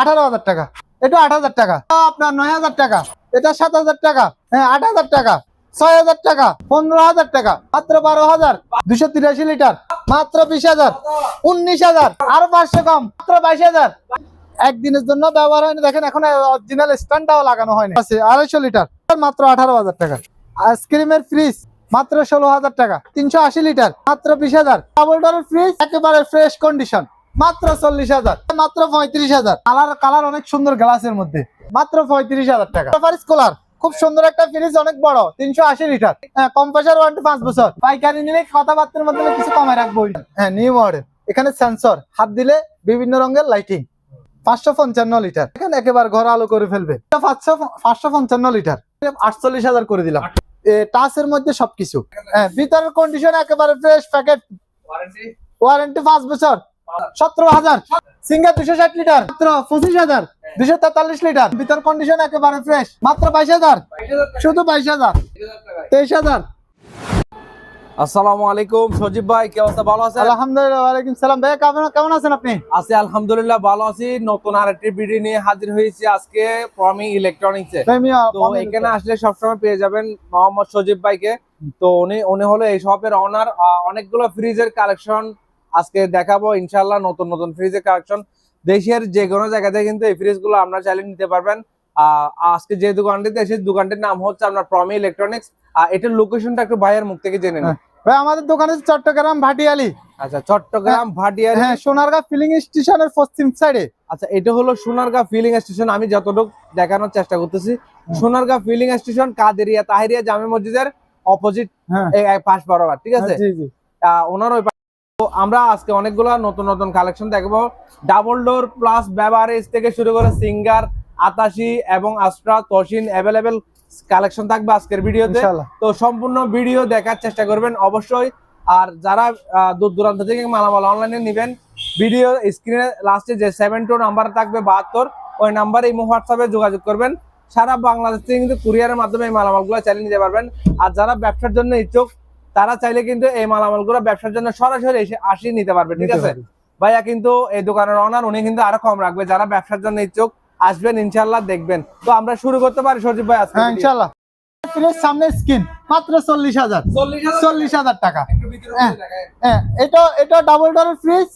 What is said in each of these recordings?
আঠারো হাজার টাকা। এটা আট হাজার টাকা। আপনার নয় হাজার টাকা। এটা সাত হাজার টাকা। হ্যাঁ আট হাজার টাকা। ছয় হাজার টাকা। পনেরো হাজার টাকা। মাত্র বারো হাজার। দুশো তিরাশি লিটার। মাত্র বিশ হাজার। উনিশ হাজার। আরও পাঁচশো কম। মাত্র বাইশ হাজার। একদিনের জন্য ব্যবহার হয়নি। দেখেন, এখন অরিজিনাল স্ট্যান্ডটাও লাগানো হয়নি। আড়াইশো লিটার। মাত্র আঠারো হাজার টাকা। আইসক্রিমের ফ্রিজ মাত্র ষোলো হাজার টাকা। তিনশো আশি লিটার। মাত্র বিশ হাজার। ডাবল ডোরের ফ্রিজ একেবারে ফ্রেশ কন্ডিশন মাত্র চল্লিশ হাজার, মাত্র পঁয়ত্রিশ হাজার। কালার কালার অনেক সুন্দর গ্লাসের মধ্যে। মাত্র পঁয়ত্রিশ হাজার টাকা। সাফারিস কুলার খুব সুন্দর একটা ফ্রিজ অনেক বড়, তিনশো আশি লিটার। কম্প্রেসার ওয়ারেন্টি পাঁচ বছর। পাইকারি নিলে কথাবার্তার মাধ্যমে কিছু কমায় রাখব। হ্যাঁ নিউ মডেল এখানে সেন্সর হাত দিলে বিভিন্ন রঙের লাইটিং পাঁচশো পঞ্চান্ন লিটার। এখানে একেবারে ঘর আলো করে ফেলবে। পাঁচশো পাঁচশো পঞ্চান্ন লিটার। আটচল্লিশ হাজার করে দিলাম। টাচের মধ্যে সবকিছু। হ্যাঁ ভিতরের কন্ডিশন একেবারে ফ্রেশ প্যাকেট ওয়ারেন্টি পাঁচ বছর। সতেরো হাজার। সিঙ্গার দুশো ষাট লিটার। মাত্র পঁচিশ হাজার। দুশো তেতাল্লিশ লিটার। ভিতর কন্ডিশন একেবারে ফ্রেশ মাত্র বাইশ হাজার। শুধু বাইশ হাজার। তেইশ হাজার। আসসালামু আলাইকুম সজীব ভাই কি অবস্থা? ভালো আছেন? আলহামদুলিল্লাহ ওয়ালাইকুম সালাম। ভাই কেমন কেমন আছেন আপনি? আছি আলহামদুলিল্লাহ ভালো আছি। নতুন আরেকটি ভিডিও নিয়ে হাজির হয়েছি আজকে প্রমি ইলেকট্রনিক্স এ। তো এখানে আসলে সবসময় পেয়ে যাবেন মোহাম্মদ সজীব ভাইকে। তো উনি উনি হলো এই শপের অনার অনেকগুলো ফ্রিজের কালেকশন আজকে দেখাবো ইনশাল্লাহ নতুন নতুন ফ্রিজের কালেকশন দেশের যে কোনো জায়গা থেকে কিন্তু এই ফ্রিজগুলো আপনারা চাইলে নিতে পারবেন। আজকে যে দোকানটিতে এসে দোকানটির নাম হচ্ছে আপনার প্রমি ইলেকট্রনিক্স আর এটার লোকেশনটা একটু ভাইয়ের মুখ থেকে জেনে নিন হ্যাঁ। ভাই আমাদের দোকান আছে চট্টগ্রাম ভাটিয়ালি। আচ্ছা চট্টগ্রাম ভাটিয়ার হ্যাঁ সোনারগাঁ ফিলিং স্টেশনের পশ্চিম সাইডে আচ্ছা এটা হলো সোনারগাঁ ফিলিং স্টেশন আমি যতটুকু দেখানোর চেষ্টা করতেছি সোনারগাঁ ফিলিং স্টেশন কাদেরিয়া তাহিরিয়া জামে মসজিদের অপোজিট হ্যাঁ। পাশ বরাবর ঠিক আছে? ওনার ওই তো আমরা আজকে অনেকগুলো নতুন নতুন কালেকশন দেখব। ডাবল ডোর প্লাস বেভারেজ থেকে শুরু করে সিঙ্গার আতাশি এবং আস্ট্রা তসিন অ্যাভেলেবেল কালেকশন থাকবে আজকের ভিডিওতে। তো সম্পূর্ণ ভিডিও দেখার চেষ্টা করবেন অবশ্যই। আর যারা দূর দূরান্ত থেকে মালামাল অনলাইনে নেবেন ভিডিও স্ক্রিনে লাস্টে যে সেভেন টু নাম্বার থাকবে বাহাত্তর ওই নাম্বারে ইমো হোয়াটসঅ্যাপে যোগাযোগ করবেন। সারা বাংলাদেশ থেকে কিন্তু কুরিয়ারের মাধ্যমে এই মালামালগুলো চালিয়ে নিতে পারবেন। আর যারা ব্যবসার জন্য ইচ্ছুক তারা চাইলে কিন্তু এই মালামালগুলো ব্যবসার জন্য সরাসরি এসে আসি নিতে পারবে ঠিক আছে? ভাইয়া কিন্তু এই দোকানের অনার উনি কিন্তু আরও কম রাখবে যারা ব্যবসার জন্য ইচ্ছুক আসবেন ইনশাল্লাহ দেখবেন। তো আমরা শুরু করতে পারি সজীব ভাই আজকে হ্যাঁ ইনশাআল্লাহ। ফ্রিজ সামনে স্ক্রিন মাত্র চল্লিশ হাজার। চল্লিশ হাজার টাকা। হ্যাঁ। হ্যাঁ এটা এটা ডাবল ডোরের ফ্রিজ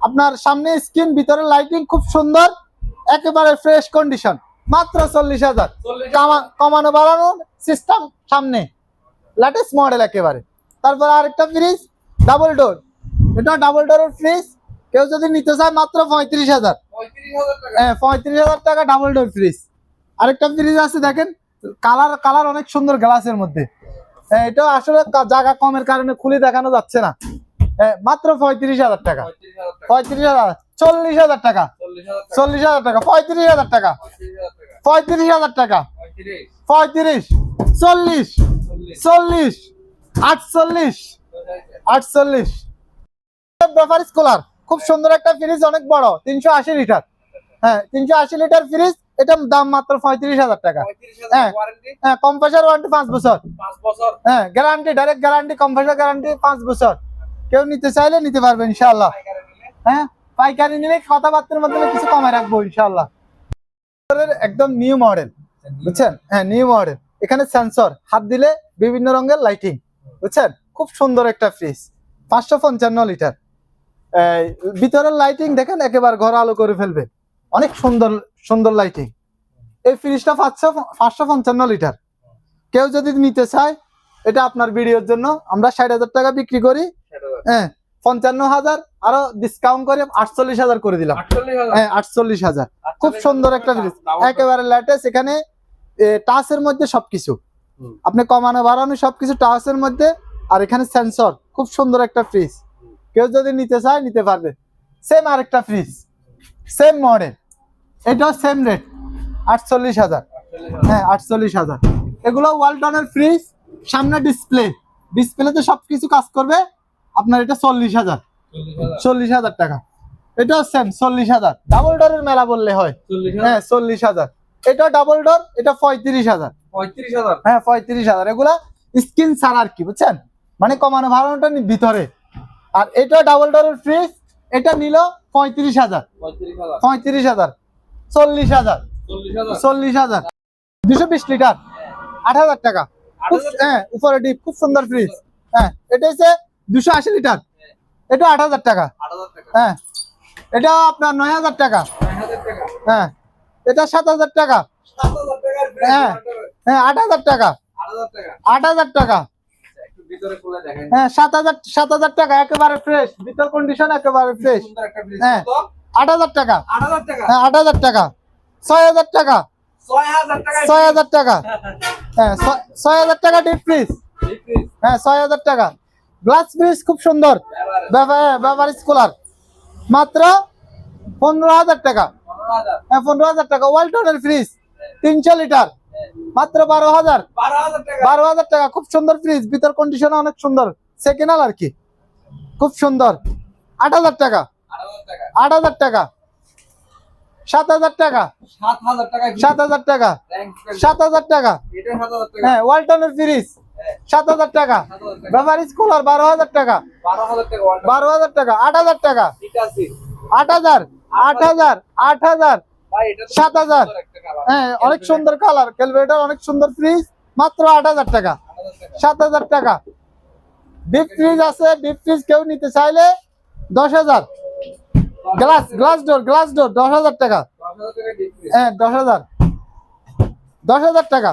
আপনার সামনে স্ক্রিন ভিতরে লাইটিং খুব সুন্দর। একেবারে ফ্রেশ কন্ডিশন মাত্র চল্লিশ হাজার। কামা- কমানো বাড়ানো সিস্টেম সামনে। লেটেস্ট মডেল একেবারে। তারপর আরেকটা ফ্রিজ ডাবল ডোর এটা ডাবল ডোরের ফ্রিজ কেউ যদি নিতে চায় মাত্র পঁয়ত্রিশ হাজার। হ্যাঁ পঁয়ত্রিশ হাজার টাকা ডাবল ডোর ফ্রিজ আরেকটা ফ্রিজ আছে দেখেন কালার কালার অনেক সুন্দর গ্লাসের মধ্যে। হ্যাঁ, এটা আসলে জায়গা কমের কারণে খুলে দেখানো যাচ্ছে না। হ্যাঁ, মাত্র পঁয়ত্রিশ হাজার টাকা। পঁয়ত্রিশ হাজার চল্লিশ হাজার টাকা। চল্লিশ হাজার টাকা পঁয়ত্রিশ হাজার টাকা। পঁয়ত্রিশ হাজার টাকা। পঁয়ত্রিশ চল্লিশ চল্লিশ। আটচল্লিশ। আটচল্লিশ। ব্যাপারিস কুলার খুব সুন্দর একটা ফ্রিজ অনেক বড় তিনশো আশি লিটার। হ্যাঁ তিনশো আশি লিটার ফ্রিজ এটার দাম মাত্র পঁয়ত্রিশ হাজার টাকা। হ্যাঁ। হ্যাঁ কম্প্রেসার ওয়ারেন্টি পাঁচ বছর। হ্যাঁ guarantee direct guarantee compressor guarantee পাঁচ বছর। কেউ নিতে চাইলে নিতে পারবে ইনশাআল্লাহ। হ্যাঁ পাইকারি নিলে কথাবার্তার মাধ্যমে কিছু কমায় রাখব ইনশাআল্লাহ। একদম নিউ মডেল বুঝছেন? হ্যাঁ নিউ মডেল এখানে সেন্সর হাত দিলে বিভিন্ন রঙের লাইটিং বুঝছেন? খুব সুন্দর একটা ফ্রিজ পাঁচশো পঞ্চান্ন লিটার ভিতরের লাইটিং দেখেন একেবারে ঘর আলো করে ফেলবে। অনেক সুন্দর সুন্দর লাইটিং এই ফ্রিজটা পাঁচশো পাঁচশো পঞ্চান্ন লিটার কেউ যদি নিতে চায় এটা আপনার ভিডিওর জন্য। আমরা ষাট হাজার টাকা বিক্রি করি। হ্যাঁ পঞ্চান্ন হাজার আরও ডিসকাউন্ট করে আটচল্লিশ হাজার করে দিলাম। হ্যাঁ আটচল্লিশ হাজার। খুব সুন্দর একটা ফ্রিজ একেবারে লেটেস্ট এখানে টাচের মধ্যে সবকিছু। আপনি কমানো বাড়ানো সবকিছু টাচের মধ্যে আর এখানে সেন্সর খুব সুন্দর একটা ফ্রিজ কেউ যদি নিতে চায় নিতে পারবে। সেম আরেকটা ফ্রিজ সেম মডেল এটাও সেম রেট আটচল্লিশ হাজার। হ্যাঁ আটচল্লিশ হাজার। এগুলো ওয়ালটনের ফ্রিজ সামনে ডিসপ্লে ডিসপ্লেতে সবকিছু কাজ করবে আপনার এটা চল্লিশ হাজার। চল্লিশ হাজার। টাকা। এটাও সেম চল্লিশ হাজার। ডাবল ডোরের মেলা বললে হয়। হ্যাঁ চল্লিশ হাজার। এটা ডাবল ডোর এটা পঁয়ত্রিশ হাজার। হ্যাঁ পঁয়ত্রিশ হাজার। এগুলা স্কিন ছাড়া আর কি বুঝছেন? মানে কমানো ভাড়ানোটা নি- ভিতরে। আর এটা ডাবল ডোরের ফ্রিজ এটা নিল পঁয়ত্রিশ হাজার। পঁয়ত্রিশ হাজার। চল্লিশ হাজার। চল্লিশ হাজার। দুশো বিশ লিটার। আট হাজার টাকা। খুব- হ্যাঁ উপরে ডিপ খুব সুন্দর ফ্রিজ হ্যাঁ এটা হচ্ছে দুশো আশি লিটার। এটা আট হাজার টাকা। হ্যাঁ এটা আপনার নয় হাজার টাকা। হ্যাঁ এটা সাত হাজার টাকা। হ্যাঁ। হ্যাঁ আট হাজার টাকা। আট হাজার টাকা। হ্যাঁ সাত হাজার সাত হাজার টাকা, একেবারে ফ্রেশ ভিতর কন্ডিশন একেবারে ফ্রেশ হ্যাঁ। আট হাজার টাকা। হ্যাঁ আট হাজার টাকা। ছয় হাজার টাকা। হাজার টাকা। হ্যাঁ ছয়- হাজার ফ্রিজ হ্যাঁ ছয় হাজার টাকা। গ্লাস ফ্রিজ খুব সুন্দর। ব্যবহার স্কুলার মাত্র পনেরো হাজার টাকা। হ্যাঁ পনেরো হাজার টাকা। ওয়ালটনের ফ্রিজ তিনশো লিটার। মাত্র বারো হাজার বারো হাজার টাকা খুব সুন্দর ফ্রিজ ভিতর কন্ডিশন অনেক সুন্দর সেকেন্ড আর কি খুব সুন্দর আট হাজার টাকা আট হাজার টাকা সাত হাজার টাকা সাত হাজার টাকা সাত হাজার টাকা হ্যাঁ ওয়ালটনের ফ্রিজ সাত হাজার টাকা টাকা স্কুলার বারো হাজার টাকা বারো হাজার টাকা আট হাজার টাকা আট হাজার আট হাজার আট হাজার সাত হাজার। হ্যাঁ অনেক সুন্দর কালার ক্যালকুলেটার অনেক সুন্দর ফ্রিজ মাত্র আট হাজার টাকা। সাত হাজার টাকা। ডিপ ফ্রিজ আছে ডিপ ফ্রিজ কেউ নিতে চাইলে দশ হাজার। Glass glass door glass door দশ হাজার টাকা। হ্যাঁ দশ হাজার। দশ হাজার টাকা।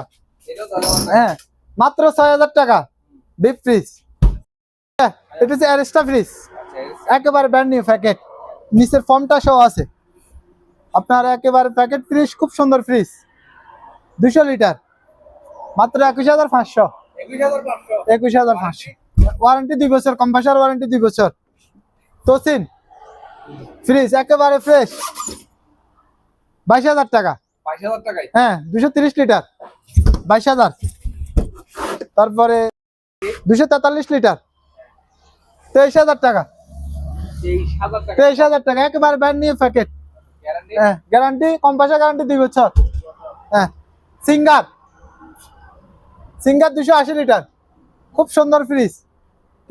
হ্যাঁ মাত্র ছয় হাজার টাকা। ডিপ ফ্রিজ হ্যাঁ এটা হচ্ছে অ্যারেস্টা ফ্রিজ আচ্ছা, একেবারে ব্র্যান্ড নিউ প্যাকেট নিচের ফর্মটা সহ আছে। আপনার একেবারে প্যাকেট ফ্রিজ খুব সুন্দর ফ্রিজ দুশো লিটার। মাত্র একুশ হাজার পাঁচশো। একুশ হাজার পাঁচশো। ওয়ারেন্টি দুই বছর কম্পাসার ওয়ারেন্টি দুই বছর। তোসিন ফ্রিজ একেবারে ফ্রেশ বাইশ হাজার টাকা। হ্যাঁ দুশো তিরিশ লিটার। বাইশ হাজার। তারপরে দুশো তেতাল্লিশ লিটার। তেইশ হাজার টাকা। তেইশ হাজার টাকা। একেবারে ব্র্যান্ড নিউ প্যাকেট? হ্যাঁ গ্যারান্টি কম্পাসার গ্যারান্টি দুই বছর। হ্যাঁ সিঙ্গার। সিঙ্গার দুশো আশি লিটার। খুব সুন্দর ফ্রিজ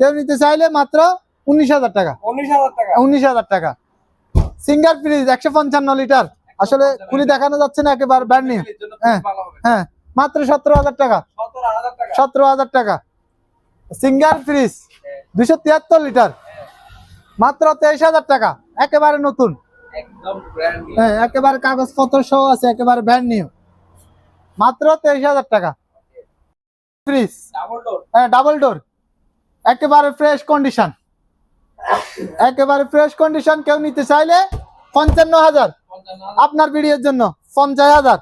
কেউ নিতে চাইলে মাত্র উনিশ হাজার টাকা। উনিশ হাজার টাকা। সিঙ্গার ফ্রিজ একশো পঞ্চান্ন লিটার। আসলে খুলি দেখানো যাচ্ছে না একেবারে ব্র্যান্ড নিউ খুব হ্যাঁ। হ্যাঁ মাত্র সতেরো হাজার টাকা। সতেরো হাজার টাকা। সিঙ্গার ফ্রিজ দুশো তিয়াত্তর লিটার। মাত্র তেইশ হাজার টাকা। একেবারে নতুন। হ্যাঁ একেবারে কাগজপত্র সহ আছে একেবারে ব্র্যান্ড নিউ মাত্র তেইশ হাজার টাকা। ফ্রিজ হ্যাঁ ডাবল ডোর একেবারে ফ্রেশ কন্ডিশন একেবারে ফ্রেশ কন্ডিশন কেউ নিতে চাইলে পঞ্চান্ন হাজার। আপনার ভিডিওর জন্য পঞ্চাশ হাজার।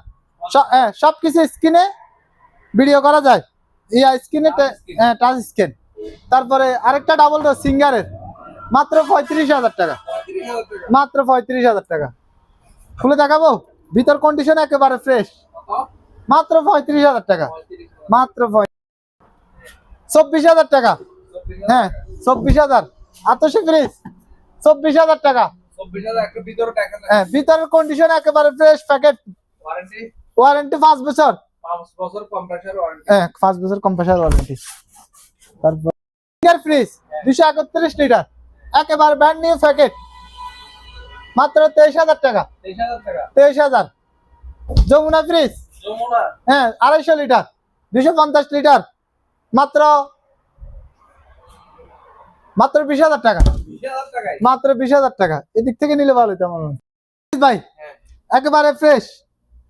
হ্যাঁ সব কিছু স্ক্রিনে ভিডিও করা যায়। ইয়া স্ক্রিনে হ্যাঁ টাচ স্ক্রিন তারপরে আরেকটা ডাবল ডোর সিঙ্গারের। মাত্র পঁয়ত্রিশ হাজার টাকা। মাত্র পঁয়ত্রিশ হাজার টাকা। খুলে দেখাবো? ভিতর কন্ডিশন একেবারে ফ্রেশ মাত্র পঁয়ত্রিশ হাজার টাকা। মাত্র চব্বিশ হাজার টাকা। হ্যাঁ চব্বিশ হাজার। আটশো ফ্রিজ চব্বিশ হাজার টাকা। হ্যাঁ ভিতরের কন্ডিশন একেবারে ফ্রেশ প্যাকেট ওয়ারেন্টি পাঁচ বছর। হ্যাঁ পাঁচ বছর কম্প্রেসার ওয়ারেন্টি তারপর ফ্রিজ দুশো একত্রিশ লিটার একেবারে ব্র্যান্ড নিউ প্যাকেট মাত্র তেইশ হাজার টাকা। তেইশ হাজার যমুনা ফ্রিজ হ্যাঁ আড়াইশো লিটার। দুশো পঞ্চাশ লিটার। মাত্র মাত্র বিশ হাজার টাকা। মাত্র বিশ হাজার টাকা। এদিক থেকে নিলে ভালো হতো আমার ভাই হ্যাঁ। একেবারে ফ্রেশ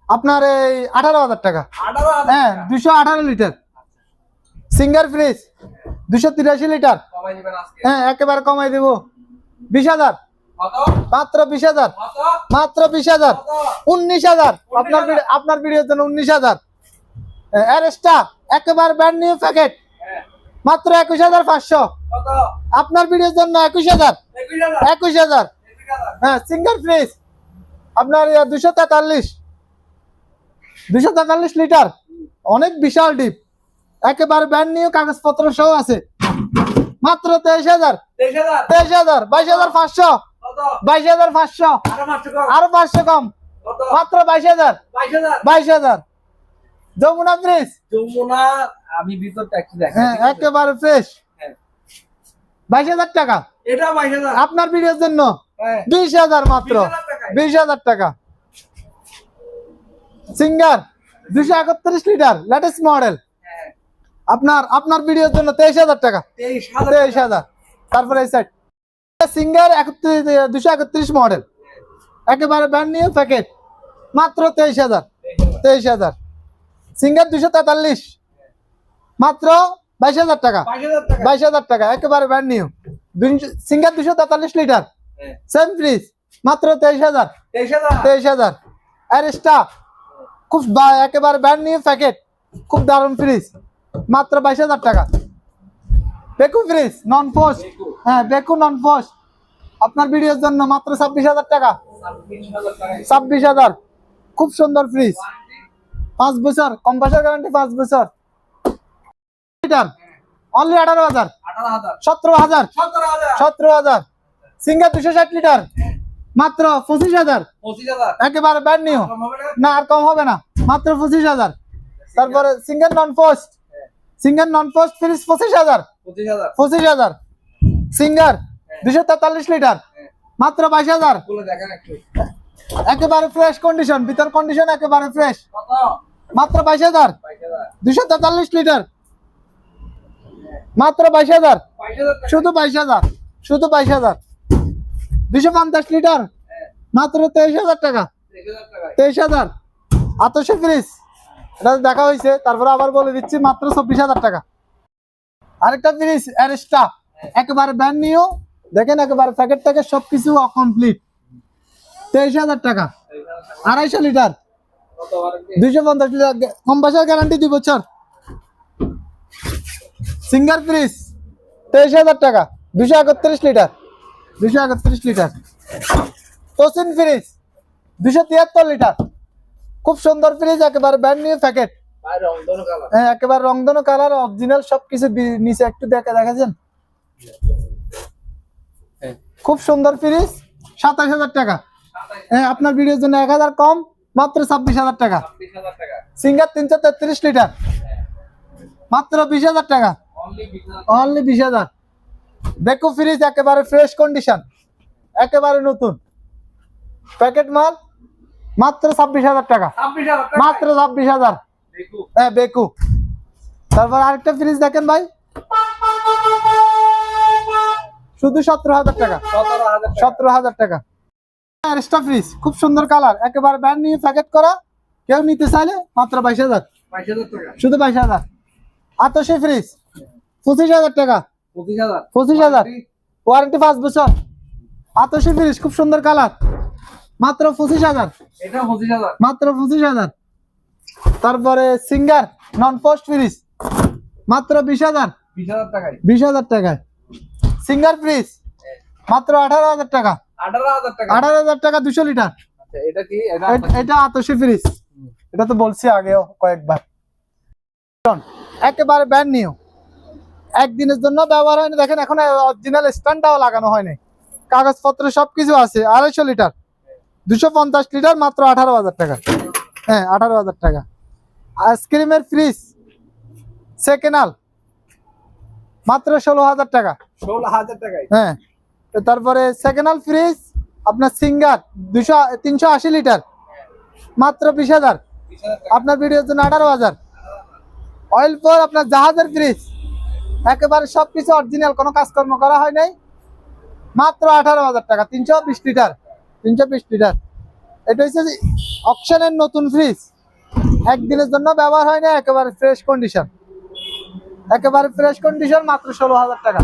আপনার এই আঠারো হাজার টাকা। হ্যাঁ দুশো আঠারো লিটার। সিঙ্গার ফ্রিজ দুশো তিরাশি লিটার। হ্যাঁ একেবারে কমাই দেবো। বিশ হাজার। মাত্র বিশ হাজার। মাত্র বিশ হাজার। উনিশ হাজার। আপনার আপনার ভিডিওর জন্য উনিশ হাজার। অ্যারেস্টা একেবারে ব্র্যান্ড নিউ প্যাকেট মাত্র একুশ হাজার পাঁচশো। আপনার ভিডিওর জন্য একুশ হাজার। একুশ হাজার। হ্যাঁ সিঙ্গার ফ্রিজ আপনার দুশো তেতাল্লিশ। দুশো তেতাল্লিশ লিটার। অনেক বিশাল ডিপ একেবারে ব্র্যান্ড নিউ কাগজপত্র সহ আছে। মাত্র তেইশ হাজার। তেইশ হাজার বাইশ হাজার পাঁচশো। বাইশ হাজার পাঁচশো। আরও পাঁচশো কম। মাত্র বাইশ হাজার। বাইশ হাজার? যমুনা ফ্রিজ যমুনা আমি ভিতরটা একটু দেখাই। হ্যাঁ একেবারে ফ্রেশ হ্যাঁ। বাইশ হাজার টাকা। এটা বাইশ হাজার। আপনার ভিডিওর জন্য। হ্যাঁ। বিশ হাজার মাত্র। বিশ হাজার টাকা। সিঙ্গার দুশো একত্রিশ লিটার লেটেস্ট মডেল আপনার আপনার ভিডিওর জন্য তেইশ হাজার টাকা। তেইশ হাজার তেইশ হাজার। তারপরে এই সাইড সিঙ্গার দুশো একত্রিশ মডেল একেবারে ব্র্যান্ড নিউ প্যাকেট মাত্র তেইশ হাজার। তেইশ হাজার। সিঙ্গার দুশো তেতাল্লিশ। মাত্র বাইশ হাজার টাকা। বাইশ হাজার টাকা। একেবারে ব্র্যান্ড নিউ সিঙ্গার দুশো তেতাল্লিশ লিটার। সেম ফ্রিজ মাত্র তেইশ হাজার। তেইশ হাজার। অ্যারেস্টা খুব একেবারে ব্র্যান্ড নিউ প্যাকেট খুব দারুণ ফ্রিজ মাত্র বাইশ হাজার টাকা। Beko fridge non frost. হ্যাঁ বেকু নন পোস্ট আপনার ভিডিওর জন্য মাত্র ছাব্বিশ হাজার টাকা। ছাব্বিশ হাজার। খুব সুন্দর ফ্রিজ পাঁচ বছর কম্পাসার গ্যারান্টি পাঁচ বছর। লিটার অনলি আঠারো হাজার। সতেরো হাজার। সতেরো হাজার। সিঙ্গার দুশো ষাট লিটার মাত্র পঁচিশ হাজার। একেবারে ব্যান্ড নিউ না? আর কম হবে না। মাত্র পঁচিশ হাজার। তারপরে single non frost single non frost fridge পঁচিশ হাজার। পঁচিশ হাজার। সিঙ্গার দুশো তেতাল্লিশ লিটার মাত্র বাইশ হাজার। একেবারে ফ্রেশ কন্ডিশন ভিতর কন্ডিশন একেবারে ফ্রেশ মাত্র বাইশ হাজার। দুশো তেতাল্লিশ লিটার মাত্র বাইশ হাজার। শুধু বাইশ হাজার, শুধু বাইশ হাজার। দুশো পঞ্চাশ লিটার মাত্র তেইশ হাজার টাকা। তেইশ হাজার। তেইশ ফ্রিজ এটা দেখা হয়েছে, তারপরে আবার বলে দিচ্ছি, মাত্র চব্বিশ হাজার টাকা। আরেকটা ফ্রিজ অ্যারেস্টা একেবারে ব্যান্ড নিও দেখেন একেবারে প্যাকেট থেকে সবকিছু কমপ্লিট তেইশ হাজার টাকা। আড়াইশো লিটার। দুইশো পঞ্চাশ লিটার কম্পাসার গ্যারান্টি দুই বছর সিঙ্গার ফ্রিজ তেইশ হাজার টাকা। দুশো একত্রিশ লিটার। দুশো একত্রিশ লিটার। তোসিন ফ্রিজ দুশো তিয়াত্তর লিটার। খুব সুন্দর ফ্রিজ একেবারে ব্যান্ড নিউ প্যাকেট হ্যাঁ একেবারে রংধনু কালার অরিজিনাল সবকিছু নিচে একটু দেখে দেখাছেন খুব সুন্দর ফ্রিজ সাতাশ হাজার টাকা। হ্যাঁ আপনার ভিডিওর জন্য এক হাজার কম মাত্র ছাব্বিশ হাজার টাকা। সিঙ্গার তিনশো তেত্রিশ লিটার। মাত্র বিশ হাজার টাকা। অনলি বিশ হাজার বেকু ফ্রিজ একেবারে ফ্রেশ কন্ডিশন একেবারে নতুন। প্যাকেট মাল মাত্র ছাব্বিশ হাজার টাকা। মাত্র ছাব্বিশ হাজার। হ্যাঁ বেকু। তারপর আরেকটা ফ্রিজ দেখেন ভাই। শুধু সতেরো হাজার টাকা। সতেরো হাজার টাকা। এক্সট্রা ফ্রিজ খুব সুন্দর কালার একেবারে ব্যান্ড নিয়ে প্যাকেট করা। কেউ নিতে চাইলে মাত্র বাইশ হাজার। বাইশ হাজার টাকা। শুধু বাইশ হাজার। আতসে ফ্রিজ পঁচিশ হাজার টাকা। পঁচিশ হাজার। ওয়ারেন্টি পাঁচ বছর। আতসে ফ্রিজ খুব সুন্দর কালার মাত্র পঁচিশ হাজার। পঁচিশ হাজার। মাত্র পঁচিশ হাজার। তারপরে সিঙ্গার নন পোস্ট ফ্রিজ মাত্র বিশ হাজার। বিশ হাজার টাকায়। বিশ হাজার টাকায়। সিঙ্গার ফ্রিজ মাত্র আঠারো হাজার টাকা। আঠারো হাজার টাকা। আঠারো হাজার টাকা দুশো লিটার। আচ্ছা এটা কি? এটা আতসি ফ্রিজ এটা তো বলছি আগেও কয়েকবার। একেবারে ব্যান্ড নিউ একদিনের জন্য ব্যবহার হয়নি। দেখেন এখন অরিজিনাল স্ট্যান্ডটাও লাগানো হয়নি। কাগজপত্র সবকিছু আছে আড়াইশো লিটার। দুশো পঞ্চাশ লিটার মাত্র আঠারো হাজার টাকা। হ্যাঁ আঠারো হাজার টাকা। আইসক্রিমের ফ্রিজ সেকেন্ড মাত্র ষোলো হাজার টাকা। ষোলো হাজার টাকায়? হ্যাঁ। তারপরে সেকেন্ড হ্যান্ড ফ্রিজ আপনার সিঙ্গার দুশো তিনশো আশি লিটার মাত্র বিশ হাজার। টাকা। আপনার ভিডিওর জন্য আঠারো হাজার। অয়েল ফোর আপনার জাহাজের ফ্রিজ একেবারে সব কিছু অরিজিনাল কোনো কাজকর্ম করা হয় নাই। মাত্র আঠারো হাজার টাকা তিনশো বিশ লিটার তিনশো বিশ লিটার এটা হচ্ছে অপশনের নতুন ফ্রিজ একদিনের জন্য ব্যবহার হয় না একেবারে ফ্রেশ কন্ডিশন একেবারে ফ্রেশ কন্ডিশন মাত্র ষোলো হাজার টাকা।